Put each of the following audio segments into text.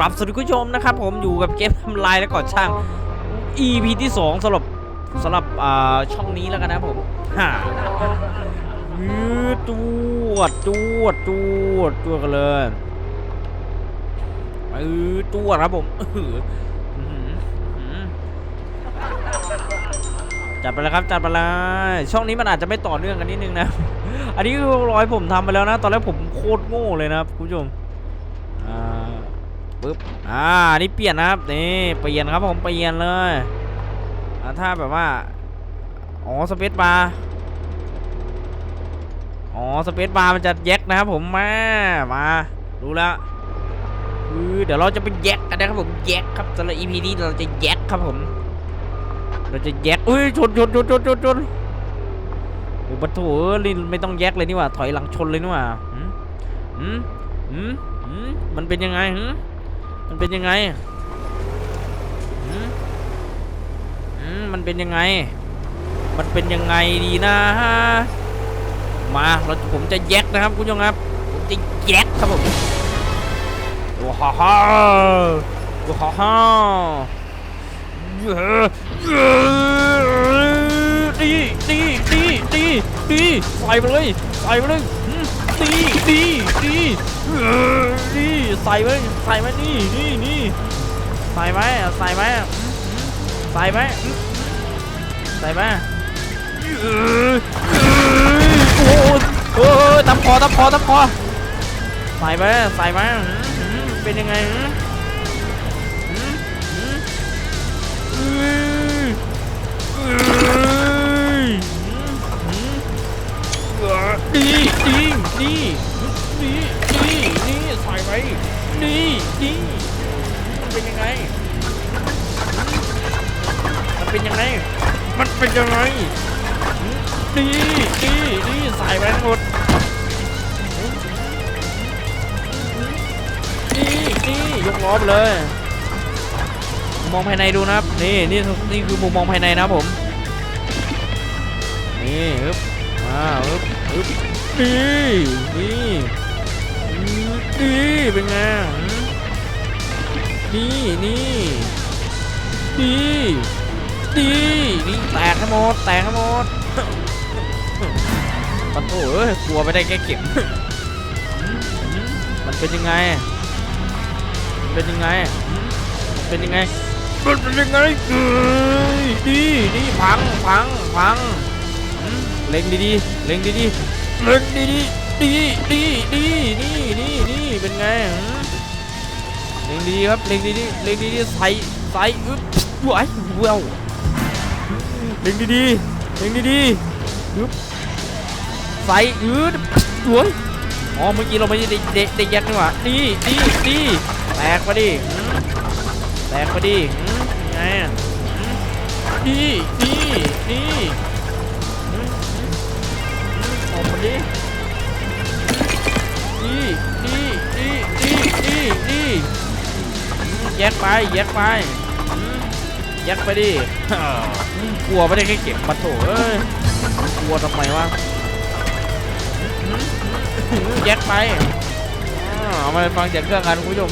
ครับสวัสดีคุณผู้ชมนะครับผมอยู่กับเกมทำลายและก่อช่าง EP ที่2สำหรับสำหรับอ่าช่องนี้แล้วกันนะผมฮ่ายืดจวดจวดจวดจวดกันเลยเออจวดครับผมจัดไปแล้วครับจัดไปเลยช่องนี้มันอาจจะไม่ต่อเนื่องกันนิดนึงนะ อันนี้คือรอยผมทำไปแล้วนะ ตอนแรกผมโคตรโง่เลยนะครับคุณผู้ชม ปึ๊บอ่านี่เปลี่ยนนะครับนี่เปลี่ยนครับผมเปลี่ยนเลยถ้าแบบว่าอ๋อสเปซบาร์อ๋อสเปซบาร์มันจะแยกนะครับผมมามาดูแล้วคือเดี๋ยวเราจะไปแยกกันนะครับผมแยกครับสำหรับ EP นี้เราจะแยกครับผมเราจะแยกอุ้ยชนชนชนชนชนชนโอ้บัตโถเอ้ยลินไม่ต้องแยกเลยนี่ว่าถอยหลังชนเลยนี่ว่าหืมหืมหืมหืมมันเป็นยังไงหืม มันเป็นยังไงหืมมันเป็นยังไง มันเป็นยังไงดีนะ มาเราผมจะแยกนะครับคุณผู้ชมครับ ผมจะแยกครับผมว้าวฮ่าฮ่าว้าวฮ่าฮ่าเย้เย้ดีดีดีดีดีใส่ไปเลยใส่ไปเลยหื ดีดีดีเออดีใส่ไปใส่ไปนี่นี่นี่ใส่ไหมใส่ไหมหืมหืมใส่ไหมหืมใส่ไหมเออเออโอ้ยโอ้ยตำคอตำคอตำคอใส่ไหมใส่ไหมหืมหืมเป็นยังไงหืมหืมหืมเอ้ยเอ้ยหืมหืมดีดี ดีดีดีดีใส่ไปดีดีมันเป็นยังไง มันเป็นยังไง มันเป็นยังไงดีดีดีใส่ไปทั้งหมดดีดียกล้อไปเลย มองภายในดูนะครับ นี่นี่นี่คือมุมมองภายในนะผม นี่ฮึบอ่าอึ๊บอึ๊บ นี่นี่นี่เป็นไงนี่นี่นี่นี่นี่แตกให้หมดแตกให้หมดปะโถเอ้ยกลัวไม่ได้แค่เก็บหืมหืมมันเป็นยังไง เป็นยังไง เป็นยังไงมันเป็นยังไงเอ้ยนี่นี่พังพังพังเล็งดีๆเล็งดีๆ เล็งดีๆดีดีดีนี่นี่นี่เป็นไงเล็งดีครับเล็งดีๆเล็งดีๆใส่ใส่อึ๊บว้ายเว้าเล็งดีๆเล็งดีๆอึ๊บใส่อึ๊บสวยอ๋อเมื่อกี้เราไม่ได้ได้ได้ได้ยัดนี่หว่าดีดีดีแตกมาดิแตกมาดิไงดีดีดี ออกมาดิดีดีดีดีดีดีแยกไปแยกไปแยกไปดิกลัวไม่ได้แค่เก็บมาโถเอ้ยกลัวทำไมวะแยกไปเอามาฟังจากเครื่องกันคุณผู้ชม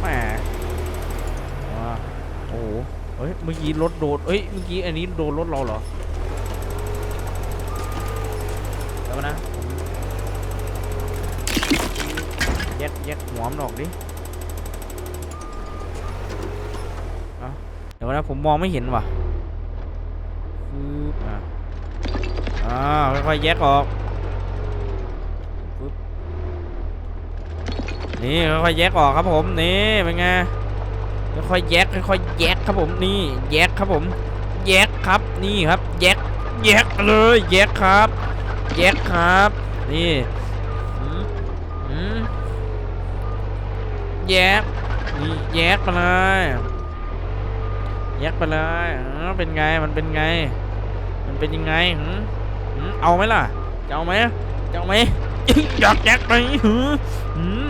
แหมโอ้โหเฮ้ยเมื่อกี้รถโดนเฮ้ยเมื่อกี้อันนี้โดนรถเราเหรอ นะ แยกแยกหัวมันออกดิเดี๋ยวนะผมมองไม่เห็นว่ะปึ๊บอะอ่าค่อยๆแยกออกปึ๊บนี่ค่อยๆแยกออกครับผมนี่เป็นไงค่อยๆแยกค่อยๆแยกครับผมนี่แยกครับผมแยกครับนี่ครับแยกแยกเลยแยกครับ แยกครับ นี่แยกนี่แยกไปเลยแยกไปเลยเออเป็นไงมันเป็นไง มันเป็นยังไงหืมหืมเอาไหมล่ะจะเอาไหมจะเอาไหมอยากแยกไหมหืมหืม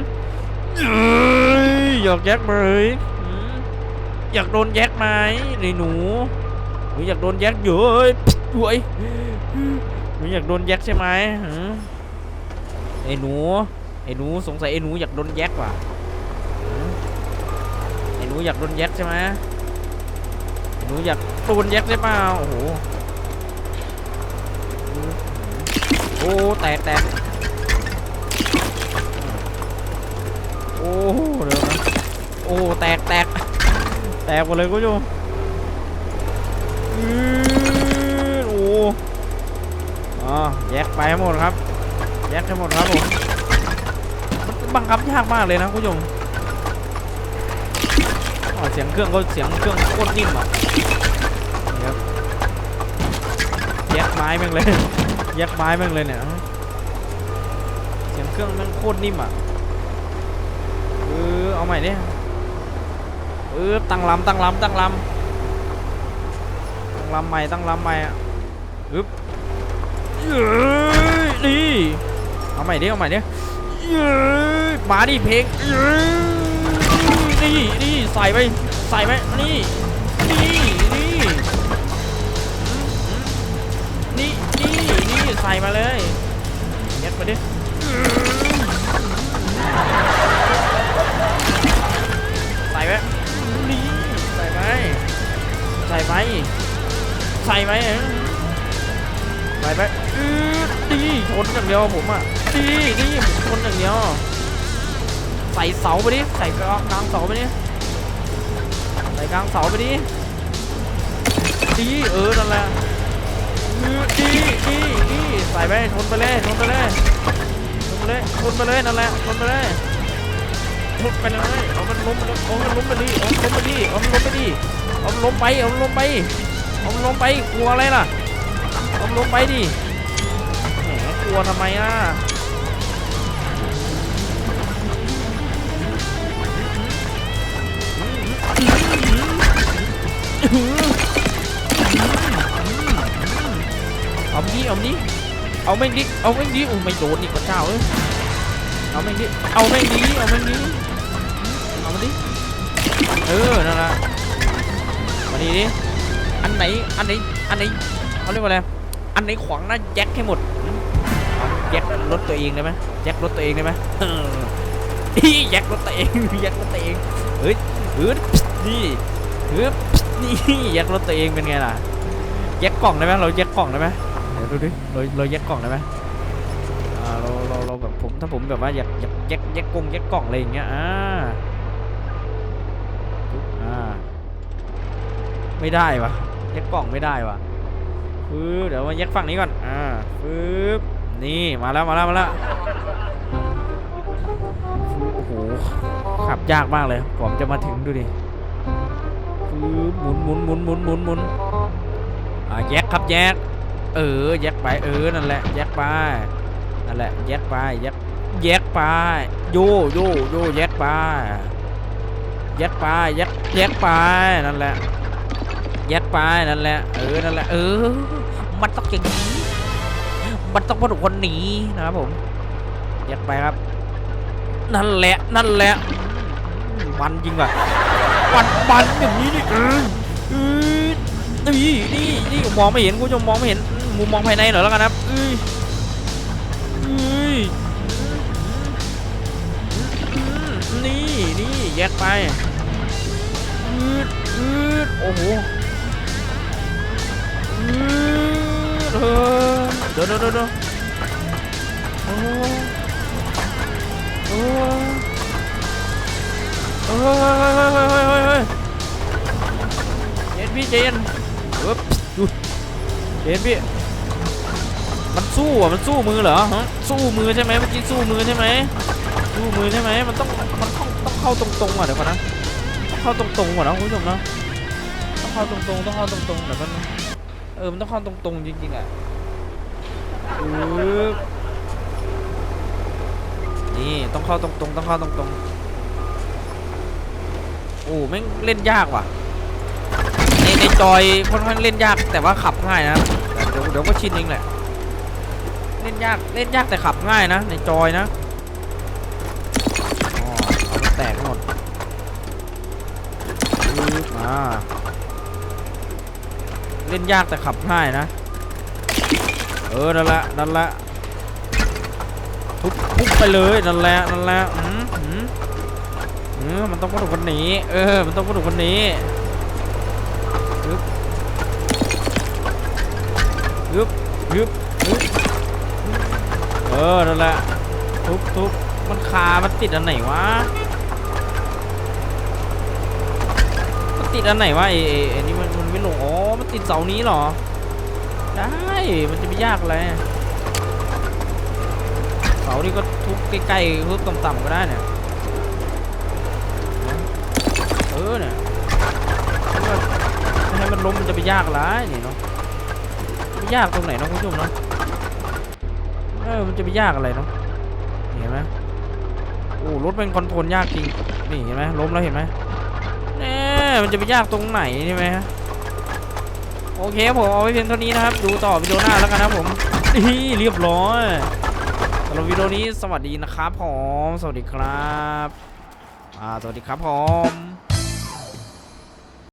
เอ้ยอยากแยกไหมหืมอยากโดนแยกไหมนี่หนูหนูอยากโดนแยกเยอะเอ้ยโวย นูอยากโดนแยกใช่ไหมไอ้หนูไอ้หนูสงสัยไอ้หนูอยากโดนแยกว่ะหือหนูอยากโดนแยกใช่ไหมหนูอยากโดนแยกใช่เปล่าโอ้โหโอ้แตกแตกโอ้เดี๋ยวนะโอ้แตกแตกแตกหมดเลยคุณผู้ชมอื้อโอ้อ๋อ แยกไปให้หมดครับ แยกให้หมดครับผมมันบังคับยากมากเลยนะคุณผู้ชมเสียงเครื่องก็เสียงเครื่องโคตรนิ่มอะครับแยกไม้แม่งเลยแยกไม้แม่งเลยเนี่ยเสียงเครื่องแม่งโคตรนิ่มอะเออเอาใหม่ดิเออตั้งลำตั้งลำตั้งลำตั้งลำใหม่ตั้งลำใหม่อะอึ๊บเอ้ย ดีเอาใหม่ดิเอาใหม่ดิเอ้ยมาดิเพลงเอ้นี่นี่ใส่ไปใส่ไปนี่นี่นี่นี่นี่นี่ใส่มาเลยเยัดมาดิใส่ไปนี่ใส่ไปใส่ไปใส่ไปใส่ไป ชนอย่างเดียวผมอะดีดีผมชนอย่างเดียวใส่เสาไปดิใส่กลางกลางเสาไปดิใส่กลางเสาไปดิดีเออนั่นแหละดีดีดีใส่ไปชนไปเลยชนไปเลยชนไปเลยชนไปเลยนั่นแหละชนไปเลยชนไปเลยเอามันล้มไปเอามันล้มไปดิเอามันล้มไปดิเอามันล้มไปดิเอามันล้มไปเอามันล้มไปเอามันล้มไปกลัวอะไรล่ะเอามันล้มไปดิ กลัวทำไมอะเอาดิเอาดิเอาแม่งดิเอาแม่งดิอุ้ยไม่โดนอีกพระเจ้าเอ้ยเอาแม่งดิเอาแม่งดิเอาแม่งดิเอามาดิเออนั่นแหละมาดีดิอันไหนอันไหนอันไหนเขาเรียกว่าอะไรอันไหนขวางหน้าแจ็คให้หมด แจ็ครถตัวเองได้ไหมแจ็ครถตัวเองได้ไหมเอออีแจ็ครถตัวเองแจ็ครถตัวเองเฮ้ยเฮ้ยนี่เฮ้ยนี่แจ็ครถตัวเองเป็นไงล่ะแจ็คกล่องได้ไหมเราแจ็คกล่องได้ไหมเดี๋ยวดูดิเราเราแยกกล่องได้ไหมอ่าเราเราเราแบบผมถ้าผมแบบว่าอยากอยากแยกแยกกล่องแยกกล่องอะไรอย่างเงี้ยอ่าปุ๊บอ่าไม่ได้วะแยกกล่องไม่ได้วะปึ๊บเดี๋ยวมาแยกฝั่งนี้ก่อนอ่าปึ๊บ นี่มาแล้วมาแล้วมาแล้วโอ้โหขับยากมากเลยผมจะมาถึงดูดิปึ๊บหมุนหมุนหมุนหมุนหมุนหมุนอ่าแยกครับแยก เออแยกไปเออนั่นแหละแยกไปนั่นแหละแยกไปแยกแยกไปโยโยโยแยกไปแยกไปแยกแยกไปนั่นแหละแยกไปนั่นแหละเออนั่นแหละเออมันต้องอย่างนี้ มันต้องพอถูกคนหนีนะครับผมแยกไปครับ นั่นแหละนั่นแหละมันจริงว่ะมันมันอย่างนี้นี่เออเออนี่นี่นี่มองไม่เห็นคุณผู้ชมมองไม่เห็นมุมมองภายในหน่อยแล้วกันครับเอ้ยเอ้ยอืมนี่นี่แยกไปอืดอืดโอ้โหอืด เออเดี๋ยวเดี๋ยวเดี๋ยวโอ้โอ้เฮ้ยเฮ้ยเฮ้ยเฮ้ยเฮ้ยเฮ้ยเฮ้ยเย็นพี่เจนปึ๊บดูเห็นพี่มันสู้อะมันสู้มือเหรอฮะสู้มือใช่ไหมเมื่อกี้สู้มือใช่ไหมสู้มือใช่ไหมมันต้องมันต้องต้องเข้าตรงๆอะเดี๋ยวก่อนนะเข้าตรงๆก่อนนะคุณผู้ชมนะต้องเข้าตรงๆต้องเข้าตรงๆเดี๋ยวก่อนนะ เออ มันต้องเข้าตรงๆจริงๆอะปึ๊บนี่ต้องเข้าตรงๆต้องเข้าตรงๆโอ้แม่งเล่นยากว่ะในในจอยค่อนข้างเล่นยากแต่ว่าขับง่ายนะแต่เดี๋ยวเดี๋ยวก็ชินเองแหละเล่นยากเล่นยากแต่ขับง่ายนะ ในจอยนะอ๋อเอามันแตกหมดปึ๊บมา เล่นยากแต่ขับง่ายนะ เออนั่นแหละนั่นแหละทุบทุบไปเลยนั่นแหละนั่นแหละอืมอืมเออมันต้องกระดูกคนนี้เออมันต้องกระดูกคนนี้ฮึบฮึบฮึบฮึบเออนั่นแหละทุบทุบมันคามันติดอันไหนวะมันติดอันไหนวะไอ้ไอ้นี่ ไม่ลงอ๋อมันติดเสานี้เหรอ ได้ มันจะไม่ยากอะไรเสานี่ก็ทุบใกล้ๆทุบต่ำๆก็ได้เนี่ยเออเนี่ยถ้าให้มันล้มมันจะไปยากไรนี่เนาะไม่ยากตรงไหนเนาะคุณผู้ชมเนาะเออมันจะไปยากอะไรเนาะเห็นไหมโอ้รถเป็นคอนโทรลยากจริงนี่เห็นไหมล้มแล้วเห็นไหมแน่มันจะไปยากตรงไหนใช่ไหมฮะ โอเคผมเอาไว้เพียงเท่านี้นะครับ ดูต่อวิดีโอหน้าแล้วกันนะผมนี่เรียบร้อยสำหรับวิดีโอนี้สวัสดีนะครับผม สวัสดีครับ อ่า สวัสดีครับผม